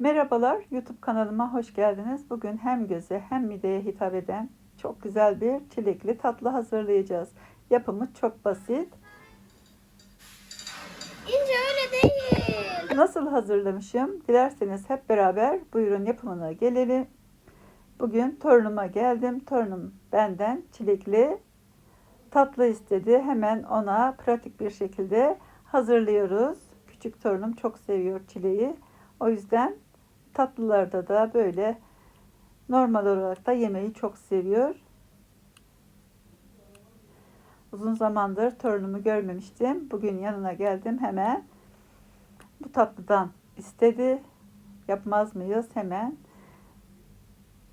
Merhabalar, YouTube kanalıma hoş geldiniz. Bugün hem göze hem mideye hitap eden çok güzel bir çilekli tatlı hazırlayacağız. Yapımı çok basit. İnce öyle değil. Nasıl hazırlamışım? Dilerseniz hep beraber buyurun yapımına gelelim. Bugün torunuma geldim. Torunum benden çilekli tatlı istedi. Hemen ona pratik bir şekilde hazırlıyoruz. Küçük torunum çok seviyor çileği. O yüzden tatlılarda da böyle normal olarak da yemeği çok seviyor. Uzun zamandır torunumu görmemiştim. Bugün yanına geldim hemen. Bu tatlıdan istedi. Yapmaz mıyız? Hemen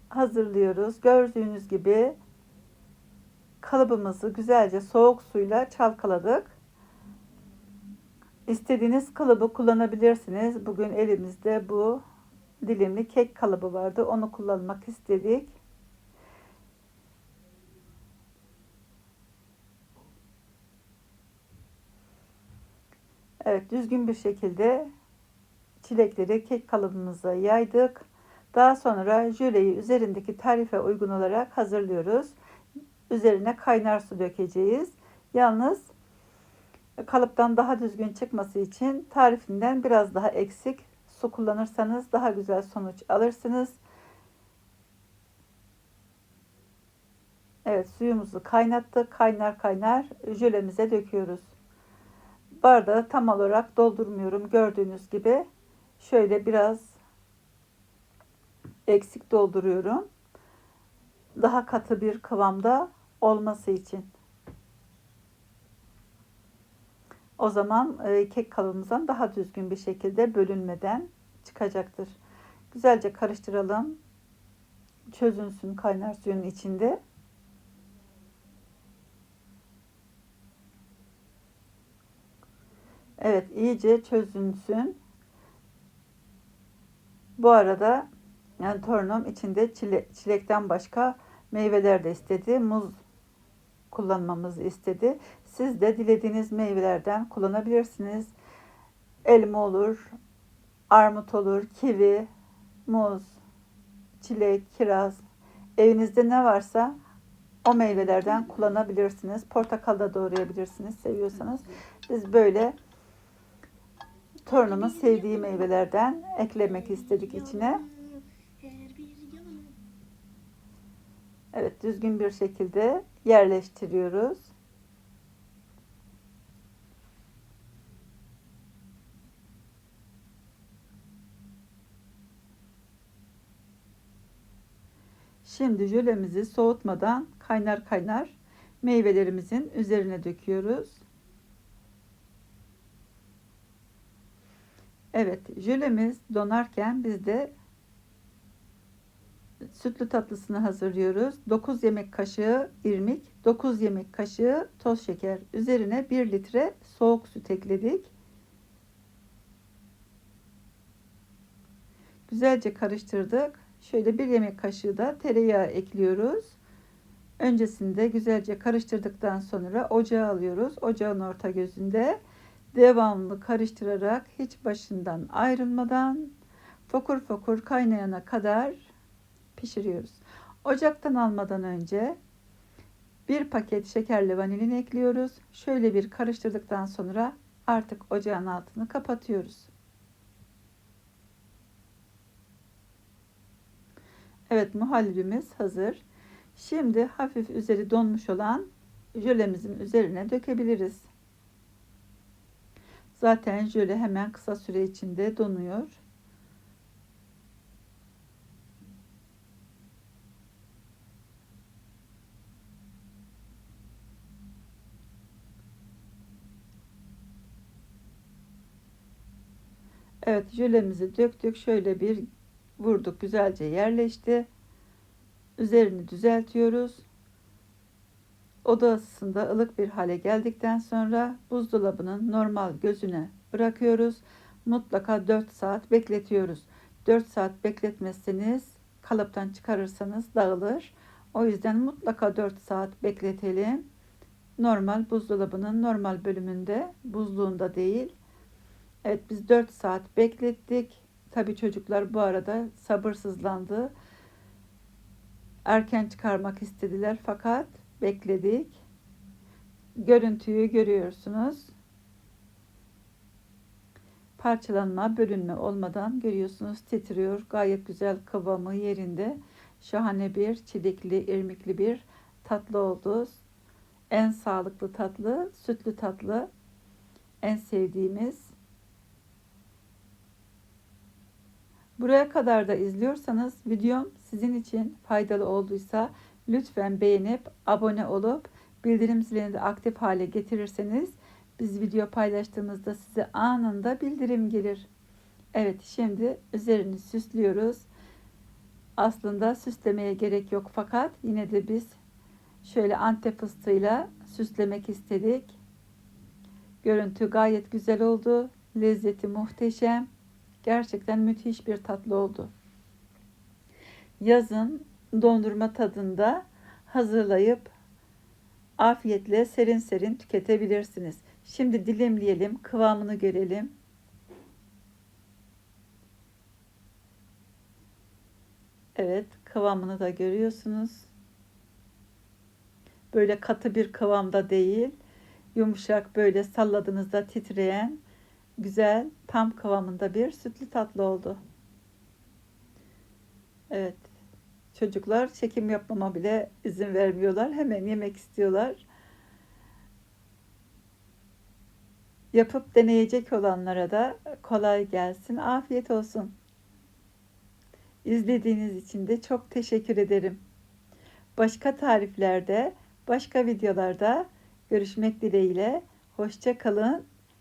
hazırlıyoruz. Gördüğünüz gibi kalıbımızı güzelce soğuk suyla çalkaladık. İstediğiniz kalıbı kullanabilirsiniz. Bugün elimizde bu dilimli kek kalıbı vardı. Onu kullanmak istedik. Evet düzgün bir şekilde çilekleri kek kalıbımıza yaydık. Daha sonra jöleyi üzerindeki tarife uygun olarak hazırlıyoruz. Üzerine kaynar su dökeceğiz. Yalnız kalıptan daha düzgün çıkması için tarifinden biraz daha eksik su kullanırsanız daha güzel sonuç alırsınız. Evet suyumuzu kaynattık. Kaynar kaynar jölemize döküyoruz. Bardağı tam olarak doldurmuyorum. Gördüğünüz gibi şöyle biraz eksik dolduruyorum. Daha katı bir kıvamda olması için. O zaman e, kek kalıbımızdan daha düzgün bir şekilde bölünmeden çıkacaktır. Güzelce karıştıralım. Çözünsün kaynar suyun içinde. Evet iyice çözünsün. Bu arada yani torunum içinde çile, çilekten başka meyveler de istedi. Muz kullanmamızı istedi. Siz de dilediğiniz meyvelerden kullanabilirsiniz. Elma olur, armut olur, kivi, muz, çilek, kiraz. Evinizde ne varsa o meyvelerden kullanabilirsiniz. Portakal da doğrayabilirsiniz seviyorsanız. Biz böyle torunumun sevdiği meyvelerden eklemek istedik içine. Evet düzgün bir şekilde yerleştiriyoruz. Şimdi jölemizi soğutmadan kaynar kaynar meyvelerimizin üzerine döküyoruz. Evet, jölemiz donarken biz de sütlü tatlısını hazırlıyoruz. 9 yemek kaşığı irmik, 9 yemek kaşığı toz şeker. Üzerine 1 litre soğuk süt ekledik. Güzelce karıştırdık. Şöyle 1 yemek kaşığı da tereyağı ekliyoruz. Öncesinde güzelce karıştırdıktan sonra ocağa alıyoruz. Ocağın orta gözünde devamlı karıştırarak hiç başından ayrılmadan fokur fokur kaynayana kadar pişiriyoruz. Ocaktan almadan önce bir paket şekerli vanilin ekliyoruz. Şöyle bir karıştırdıktan sonra artık ocağın altını kapatıyoruz. Evet muhallebimiz hazır. Şimdi hafif üzeri donmuş olan jölemizin üzerine dökebiliriz. Zaten jöle hemen kısa süre içinde donuyor. Evet jölemizi döktük. Şöyle bir vurduk. Güzelce yerleşti. Üzerini düzeltiyoruz. Oda ısısında ılık bir hale geldikten sonra buzdolabının normal gözüne bırakıyoruz. Mutlaka 4 saat bekletiyoruz. 4 saat bekletmezseniz kalıptan çıkarırsanız dağılır. O yüzden mutlaka 4 saat bekletelim. Normal buzdolabının normal bölümünde, buzluğunda değil. Evet biz 4 saat beklettik. Tabii çocuklar bu arada sabırsızlandı. Erken çıkarmak istediler fakat bekledik. Görüntüyü görüyorsunuz. Parçalanma, bölünme olmadan görüyorsunuz titriyor. Gayet güzel kıvamı yerinde. Şahane bir çilekli, irmikli bir tatlı oldu. En sağlıklı tatlı, sütlü tatlı. En sevdiğimiz. Buraya kadar da izliyorsanız videom sizin için faydalı olduysa lütfen beğenip abone olup bildirim zilini de aktif hale getirirseniz biz video paylaştığımızda size anında bildirim gelir. Evet şimdi üzerini süslüyoruz. Aslında süslemeye gerek yok fakat yine de biz şöyle antep fıstığıyla süslemek istedik. Görüntü gayet güzel oldu. Lezzeti muhteşem. Gerçekten müthiş bir tatlı oldu. Yazın dondurma tadında hazırlayıp afiyetle serin serin tüketebilirsiniz. Şimdi dilimleyelim, kıvamını görelim. Evet, kıvamını da görüyorsunuz. Böyle katı bir kıvamda değil, yumuşak böyle salladığınızda titreyen güzel, tam kıvamında bir sütlü tatlı oldu. Evet. Çocuklar çekim yapmama bile izin vermiyorlar. Hemen yemek istiyorlar. Yapıp deneyecek olanlara da kolay gelsin. Afiyet olsun. İzlediğiniz için de çok teşekkür ederim. Başka tariflerde, başka videolarda görüşmek dileğiyle. Hoşça kalın.